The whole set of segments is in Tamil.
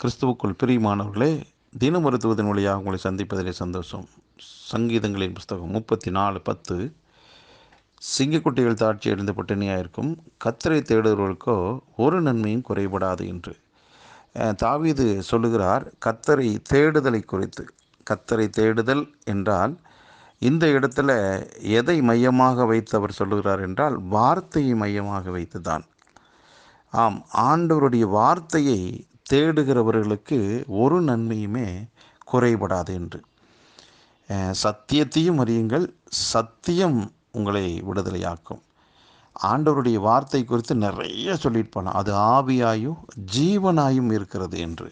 கிறிஸ்துவுக்குள் பிரியமானவர்களே தின மருத்துவத்தின் வழியாக உங்களை சந்திப்பதிலே சந்தோஷம். சங்கீதங்களின் புஸ்தகம் முப்பத்தி நாலு பத்து. சிங்கக்குட்டிகள் தாட்சி அடைந்த பட்டினியாயிருக்கும். கத்தரை தேடுகிறவர்களுக்கோ ஒரு நன்மையும் குறைபடாது என்று. தாவீது சொல்லுகிறார் கத்தரை தேடுதலை குறித்து. கத்தரை தேடுதல் என்றால் இந்த இடத்துல எதை மையமாக வைத்து அவர் சொல்லுகிறார் என்றால் வார்த்தையை மையமாக வைத்து தான் ஆம் ஆண்டவருடைய வார்த்தையை தேடுகிறவர்களுக்கு ஒரு நன்மையுமே குறைபடாது என்று. சத்தியத்தையும் அறியுங்கள் சத்தியம் உங்களை விடுதலையாக்கும். ஆண்டவருடைய வார்த்தை குறித்து நிறைய சொல்லிட்டு போனோம் அது ஆவியாயும் ஜீவனாயும் இருக்கிறது என்று.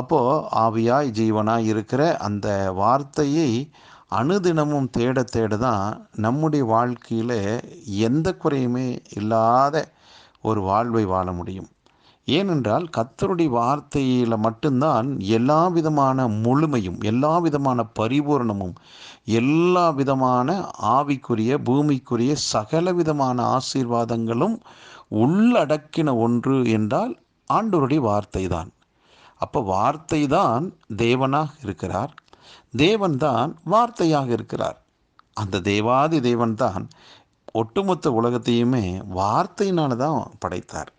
அப்போது ஆவியாய் ஜீவனாய் இருக்கிற அந்த வார்த்தையை அனுதினமும் தேட தேட தான் நம்முடைய வாழ்க்கையில் எந்த குறையுமே இல்லாத ஒரு வாழ்வை வாழ முடியும். ஏனென்றால் கத்தருடைய வார்த்தையில் மட்டும்தான் எல்லா விதமான முழுமையும் எல்லா விதமான பரிபூரணமும் எல்லா விதமான ஆவிக்குரிய பூமிக்குரிய சகல விதமான ஆசீர்வாதங்களும் உள்ளடக்கின ஒன்று என்றால் ஆண்டோருடைய வார்த்தை தான் அப்போ வார்த்தை தான் தேவனாக இருக்கிறார். தேவன்தான் வார்த்தையாக இருக்கிறார். அந்த தேவாதி தேவன்தான் ஒட்டுமொத்த உலகத்தையுமே வார்த்தையினால தான் படைத்தார்.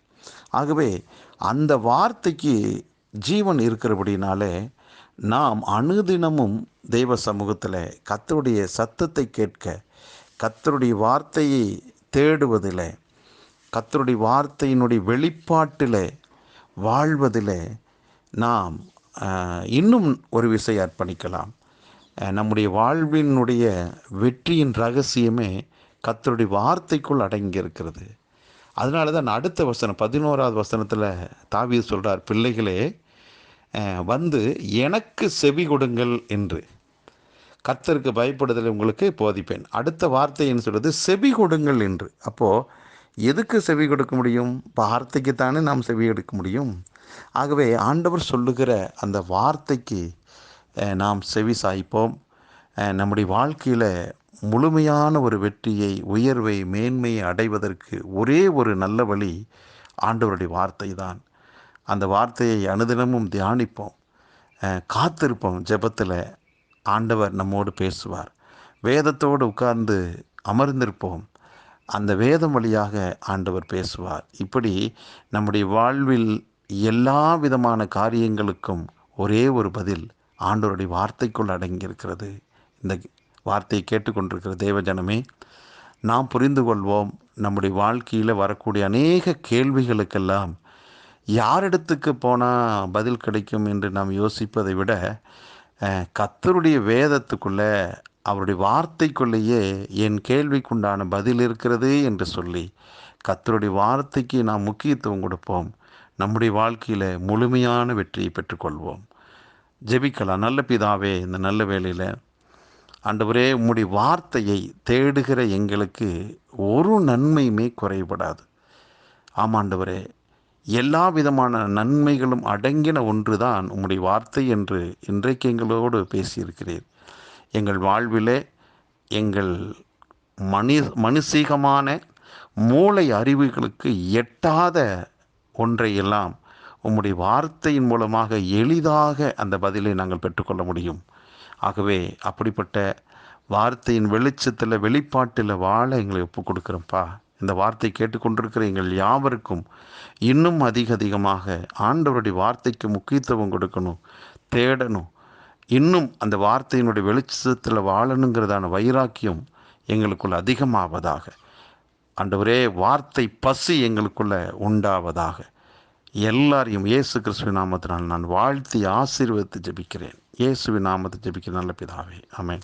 ஆகவே அந்த வார்த்தைக்கு ஜீவன் இருக்கிறபடினாலே நாம் அனுதினமும் தெய்வ சமூகத்தில் கத்தருடைய சத்தத்தை கேட்க கத்தருடைய வார்த்தையை தேடுவதில் கத்தருடைய வார்த்தையினுடைய வெளிப்பாட்டில் வாழ்வதில் நாம் இன்னும் ஒரு விஷயம் அர்ப்பணிக்கலாம். நம்முடைய வாழ்வினுடைய வெற்றியின் ரகசியமே கத்தருடைய வார்த்தைக்குள் அடங்கி இருக்கிறது அதனால தான் அடுத்த வசனம் பதினோராவது வசனத்தில் தாவிய சொல்கிறார் பிள்ளைகளே வந்து எனக்கு செவி கொடுங்கள் என்று. கத்தருக்கு பயப்படுதல் உங்களுக்கு போதிப்பேன். அடுத்த வார்த்தைன்னு சொல்கிறது செவி கொடுங்கள் என்று. அப்போது எதுக்கு செவி கொடுக்க முடியும்? வார்த்தைக்குத்தானே நாம் செவி எடுக்க முடியும்? ஆகவே ஆண்டவர் சொல்லுகிற அந்த வார்த்தைக்கு நாம் செவி சாய்ப்போம். நம்முடைய வாழ்க்கையில் முழுமையான ஒரு வெற்றியை உயர்வை மேன்மையை அடைவதற்கு ஒரே ஒரு நல்ல வழி ஆண்டவருடைய வார்த்தை தான் அந்த வார்த்தையை அனுதினமும் தியானிப்போம். காத்திருப்போம் ஜெபத்தில் ஆண்டவர் நம்மோடு பேசுவார். வேதத்தோடு உட்கார்ந்து அமர்ந்திருப்போம். அந்த வேதம் வழியாக ஆண்டவர் பேசுவார். இப்படி நம்முடைய வாழ்வில் எல்லா விதமான காரியங்களுக்கும் ஒரே ஒரு பதில் ஆண்டவருடைய வார்த்தைக்குள் அடங்கியிருக்கிறது. இந்த வார்த்தையை கேட்டுக்கொண்டிருக்கிற தேவஜனமே நாம் புரிந்து கொள்வோம் நம்முடைய வாழ்க்கையில் வரக்கூடிய அநேக கேள்விகளுக்கெல்லாம் யாரிடத்துக்கு போனால் பதில் கிடைக்கும் என்று நாம் யோசிப்பதை விட கத்தருடைய வேதத்துக்குள்ளே அவருடைய வார்த்தைக்குள்ளேயே என் கேள்விக்குண்டான பதில் இருக்கிறது என்று சொல்லி கத்தருடைய வார்த்தைக்கு நாம் முக்கியத்துவம் கொடுப்போம். நம்முடைய வாழ்க்கையில் முழுமையான வெற்றியை பெற்றுக்கொள்வோம். ஜெபிக்கலாம். நல்ல பிதாவே இந்த நல்ல வேலையில் ஆண்டவரே உம்முடைய வார்த்தையை தேடுகிற எங்களுக்கு ஒரு நன்மையுமே குறைபடாது. ஆமாண்டவரே எல்லா விதமான நன்மைகளும் அடங்கின ஒன்று தான் உம்முடைய வார்த்தை என்று இன்றைக்கு எங்களோடு பேசியிருக்கிறீர். எங்கள் வாழ்விலே எங்கள் மனி மனுஷீகமான மூளை அறிவுகளுக்கு எட்டாத ஒன்றையெல்லாம் உம்முடைய வார்த்தையின் மூலமாக எளிதாக அந்த பதிலை நாங்கள் பெற்றுக்கொள்ள முடியும். ஆகவே அப்படிப்பட்ட வார்த்தையின் வெளிச்சத்தில் வெளிப்பாட்டில் வாழ எங்களை ஒப்பு கொடுக்குறோம்ப்பா இந்த வார்த்தை கேட்டுக்கொண்டிருக்கிற எங்கள் யாவருக்கும் இன்னும் அதிக அதிகமாக ஆண்டவருடைய வார்த்தைக்கு முக்கியத்துவம் கொடுக்கணும் தேடணும். இன்னும் அந்த வார்த்தையினுடைய வெளிச்சத்தில் வாழணுங்கிறதான வைராக்கியம் எங்களுக்குள் அதிகமாவதாக. ஆண்டவரே வார்த்தை பசி எங்களுக்குள்ள உண்டாவதாக. எல்லாரையும் இயேசு கிறிஸ்துவ நாமத்தினால் நான் வாழ்த்தி ஆசீர்வதித்து ஜெபிக்கிறேன். യേശുവിനാമത്തിൽ ജപിക്കുന്ന നല്ല പിതാവേ. അമേ